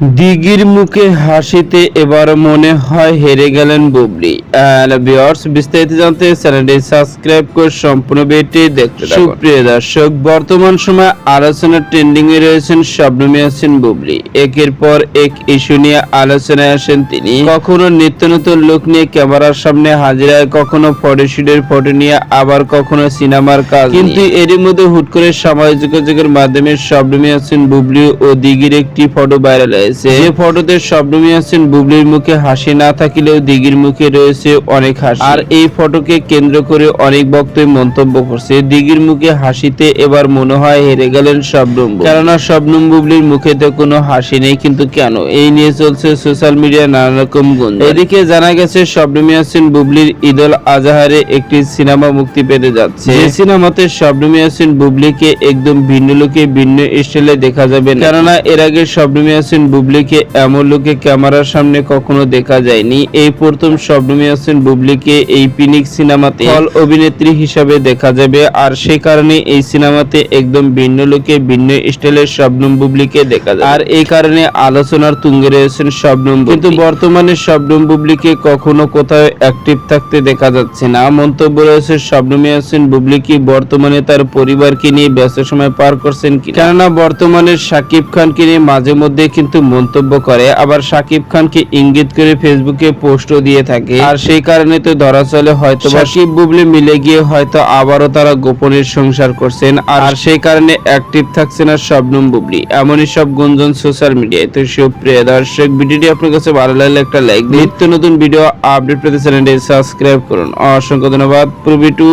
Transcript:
দিঘির মুখে হাসিতে এবার মনে হয় হেরে গেলেন বুবলি। বিস্তারিত জানতে চ্যানেলটি সাবস্ক্রাইব করে সম্পূর্ণ ভিডিওটি দেখতে সুপ্রিয় দর্শক, বর্তমান সময় আলোচনা ট্রেন্ডিং এ রয়েছেন শবনম ইয়াসিন বুবলি। একের পর এক ইস্যু নিয়ে আলোচনায় আসেন তিনি। কখনো নিত্য নতুন লুক নিয়ে ক্যামেরার সামনে হাজির হয়, কখনো ফটোশুটের ফটো নিয়ে, আবার কখনো সিনেমার কাজ কিন্তু এরই মধ্যে হুট করে সামাজিক যোগাযোগের মাধ্যমে শবনম ইয়াসিন বুবলি ও দিঘির একটি ফটো ভাইরাল হয়েছে যে ফটোতে শবনম ইয়াসিন বুবলির মুখে হাসি না থাকিলেও দিঘির মুখে রয়েছে অনেক হাসি। আর এই ফটোকে কেন্দ্র করে অনেক বক্তব্য মন্তব্য করছে। দিঘির মুখে হাসিতে এবার মনে হয় হেরে গেলেন শবনম কেননা শবনম বুবলির মুখে তো কোনো হাসি নেই কিন্তু কেন? এই নিয়ে চলছে সোশ্যাল মিডিয়ায় নানা রকম গুঞ্জন। এদিকে জানা গেছে শবনম ইয়াসিন বুবলির ঈদুল আজহারে একটি সিনেমা মুক্তি পেতে যাচ্ছে। এই সিনেমাতে শবনম ইয়াসিন বুবলিকে একদম ভিন্ন লুকে ভিন্ন স্টাইলে দেখা যাবে কেননা এর আগে শবনম ইয়াসিন বুবলিকে এমন লুকে ক্যামেরার সামনে কখনো দেখা যায়নি। এই প্রথম শবনম ইয়াসিন বুবলিকে এই পিনিক সিনেমাতে ফল অভিনেত্রী হিসাবে দেখা যাবে। আর সেই কারণে এই সিনেমাতে একদম ভিন্ন লুকে ভিন্ন স্টাইলের শবনম বুবলিকে দেখা যাবে। আর এই কারণে আলোচনার তুঙ্গে রয়েছেন শবনম কিন্তু বর্তমানে শবনম বুবলিকে কখনো কোথাও অ্যাক্টিভ থাকতে দেখা যাচ্ছে না। মন্তব্য রয়েছে শবনম ইয়াসিন বুবলি কি বর্তমানে তার পরিবারকে নিয়ে ব্যস্ত সময় পার করছেন কেননা বর্তমানে সাকিব খানকে নিয়ে মাঝে মধ্যে কিন্তু মন্তব্য করে আবার সাকিব খানকে ইঙ্গিত করে ফেসবুকে পোস্টও দিয়ে থাকে। আর সেই কারণে তো ধরা চলে হয়তো সাকিব বুবলি মিলে গিয়ে হয়তো আবারও তারা গোপনের সংসার করছেন আর সেই কারণে অ্যাক্টিভ থাকছে না শবনম বুবলি। এমনই সব গুঞ্জন সোশ্যাল মিডিয়ায়। তো সুপ্রিয় দর্শক ভিডিওটি আপনার কাছে ভালো লাগলে একটা লাইক নিত্য নতুন ভিডিও আপডেট পেতে চ্যানেলটি সাবস্ক্রাইব করুন। অসংখ্য ধন্যবাদ। প্রবি টু